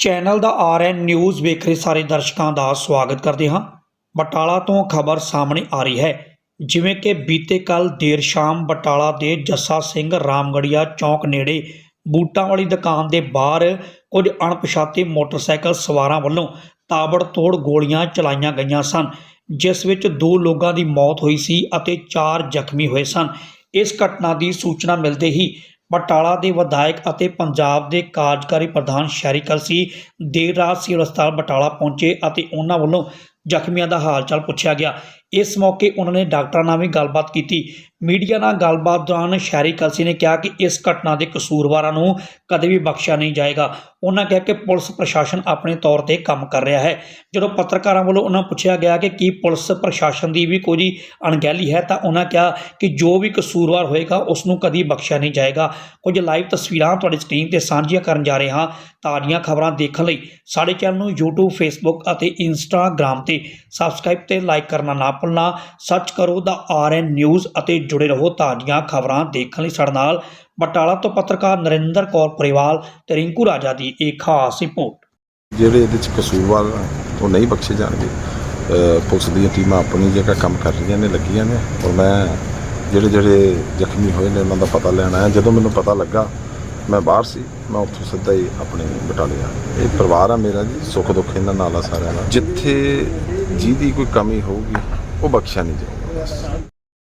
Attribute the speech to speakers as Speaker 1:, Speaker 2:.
Speaker 1: Channel ਦਾ RN news ਵੇਖ ਰਹੇ ਸਾਰੇ ਦਰਸ਼ਕਾਂ ਦਾ ਸਵਾਗਤ ਕਰਦੇ ਹਾਂ। ਬਟਾਲਾ ਤੋਂ ਖਬਰ ਸਾਹਮਣੇ ਆ ਰਹੀ ਹੈ। ਜਿਵੇਂ ਕਿ ਬੀਤੇ ਕੱਲ ਦੇਰ ਸ਼ਾਮ ਬਟਾਲਾ ਦੇ ਜੱਸਾ ਸਿੰਘ ਰਾਮਗੜੀਆ ਚੌਂਕ ਨੇੜੇ ਬੂਟਾਂ ਵਾਲੀ ਦੁਕਾਨ ਦੇ ਬਾਹਰ ਕੁਝ ਅਣਪਛਾਤੇ ਮੋਟਰਸਾਈਕਲ ਸਵਾਰਾਂ ਵੱਲੋਂ ਤਾਬੜਤੋੜ ਗੋਲੀਆਂ ਚਲਾਈਆਂ ਗਈਆਂ ਸਨ, ਜਿਸ ਵਿੱਚ ਦੋ ਲੋਕਾਂ ਦੀ ਮੌਤ ਹੋਈ ਸੀ ਅਤੇ ਚਾਰ ਜ਼ਖਮੀ ਹੋਏ ਸਨ। ਇਸ ਘਟਨਾ ਦੀ ਸੂਚਨਾ ਮਿਲਦੇ ਹੀ ਬਟਾਲਾ ਦੇ ਵਿਧਾਇਕ ਅਤੇ ਪੰਜਾਬ ਦੇ ਕਾਰਜਕਾਰੀ ਪ੍ਰਧਾਨ ਸ਼ਹਿਰੀ ਕਲਸੀ ਦੇਰ ਰਾਤ ਸਿਵਲ ਹਸਪਤਾਲ ਬਟਾਲਾ ਪਹੁੰਚੇ ਅਤੇ ਉਹਨਾਂ ਵੱਲੋਂ ਜ਼ਖਮੀਆਂ ਦਾ ਹਾਲ ਚਾਲ ਪੁੱਛਿਆ ਗਿਆ। ਇਸ ਮੌਕੇ ਉਹਨਾਂ ਨੇ ਡਾਕਟਰਾਂ ਨਾਲ ਵੀ ਗੱਲਬਾਤ ਕੀਤੀ। ਮੀਡੀਆ ਨਾਲ ਗੱਲਬਾਤ ਦੌਰਾਨ ਸ਼ਹਿਰੀ ਕਲਸੀ ਨੇ ਕਿਹਾ ਕਿ ਇਸ ਘਟਨਾ ਦੇ ਕਸੂਰਵਾਰਾਂ ਨੂੰ ਕਦੇ ਵੀ ਬਖਸ਼ਿਆ ਨਹੀਂ ਜਾਏਗਾ। ਉਹਨਾਂ ਕਿਹਾ ਕਿ ਪੁਲਿਸ ਪ੍ਰਸ਼ਾਸਨ ਆਪਣੇ ਤੌਰ ਤੇ ਕੰਮ ਕਰ ਰਿਹਾ ਹੈ। ਜਦੋਂ ਪੱਤਰਕਾਰਾਂ ਵੱਲੋਂ ਉਹਨਾਂ ਪੁੱਛਿਆ ਗਿਆ ਕਿ ਕੀ ਪੁਲਿਸ ਪ੍ਰਸ਼ਾਸਨ ਦੀ ਵੀ ਕੋਈ ਅਣਗਹਿਲੀ ਹੈ, ਤਾਂ ਉਹਨਾਂ ਕਿਹਾ ਕਿ ਜੋ ਵੀ ਕਸੂਰਵਾਰ ਹੋਏਗਾ, ਉਸ ਨੂੰ ਕਦੀ ਬਖਸ਼ਿਆ ਨਹੀਂ ਜਾਏਗਾ। ਕੁਝ ਲਾਈਵ ਤਸਵੀਰਾਂ ਤੁਹਾਡੀ ਸਕਰੀਨ ਤੇ ਸਾਂਝੀਆਂ ਕਰਨ ਜਾ ਰਹੇ ਹਾਂ ਤਾਜ਼ੀਆਂ ਖਬਰਾਂ ਦੇਖਣ ਲਈ। ਸਾਡੇ ਚੈਨਲ ਨੂੰ YouTube, Facebook ਅਤੇ Instagram ਤੇ ਸਬਸਕ੍ਰਾਈਬ ਤੇ ਲਾਈਕ ਕਰਨਾ ਨਾ ਭੁੱਲਣਾ ਸਰਚ ਕਰੋ ਦਾ ਆਰਐਨ ਨਿਊਜ਼ ਅਤੇ ਜੁੜੇ ਰਹੋ ਤਾਜ਼ੀਆਂ ਖਬਰਾਂ ਦੇਖਣ ਲਈ ਸਾਡੇ ਨਾਲ ਬਟਾਲਾ ਤੋਂ ਪੱਤਰਕਾਰ ਨਰਿੰਦਰ ਕੌਰ ਪਰਿਵਾਲ ਤੇ ਰਿੰਕੂ ਰਾਜਾ ਦੀ ਇੱਕ ਖਾਸ ਰਿਪੋਰਟ।
Speaker 2: ਜਿਹੜੇ ਇਹਦੇ ਚ ਕਸੂਰਵਾਰ ਆ, ਉਹ ਨਹੀਂ ਬਖਸ਼ੇ ਜਾਣਗੇ। ਅ, ਪੁਲਿਸ ਦੀਆਂ ਟੀਮਾਂ ਆਪਣੀ ਜਗ੍ਹਾ ਕੰਮ ਕਰ ਰਹੀਆਂ ਨੇ ਲੱਗੀਆਂ ਨੇ। ਔਰ ਮੈਂ ਜਿਹੜੇ ਜਿਹੜੇ ਜ਼ਖਮੀ ਹੋਏ ਨੇ ਉਹਨਾਂ ਦਾ ਪਤਾ ਲੈਣਾ ਆਇਆ। ਜਦੋਂ ਮੈਨੂੰ ਪਤਾ ਲੱਗਾ ਮੈਂ ਬਾਹਰ ਸੀ। ਮੈਂ ਉੱਥੋਂ ਸਿੱਧਾ ਹੀ ਆਪਣੇ ਬਟਾਲੇ ਆ। ਇਹ ਪਰਿਵਾਰ ਆ ਮੇਰਾ ਜੀ ਸੁੱਖ ਦੁੱਖ ਇਹਨਾਂ ਨਾਲ ਆ ਸਾਰਿਆਂ ਨਾਲ। ਜਿੱਥੇ ਜਿਹਦੀ ਕੋਈ ਕਮੀ ਹੋਊਗੀ ਉਹ ਬਖਸ਼ਿਆ ਨਹੀਂ ਜਾਊਗਾ ਬਸ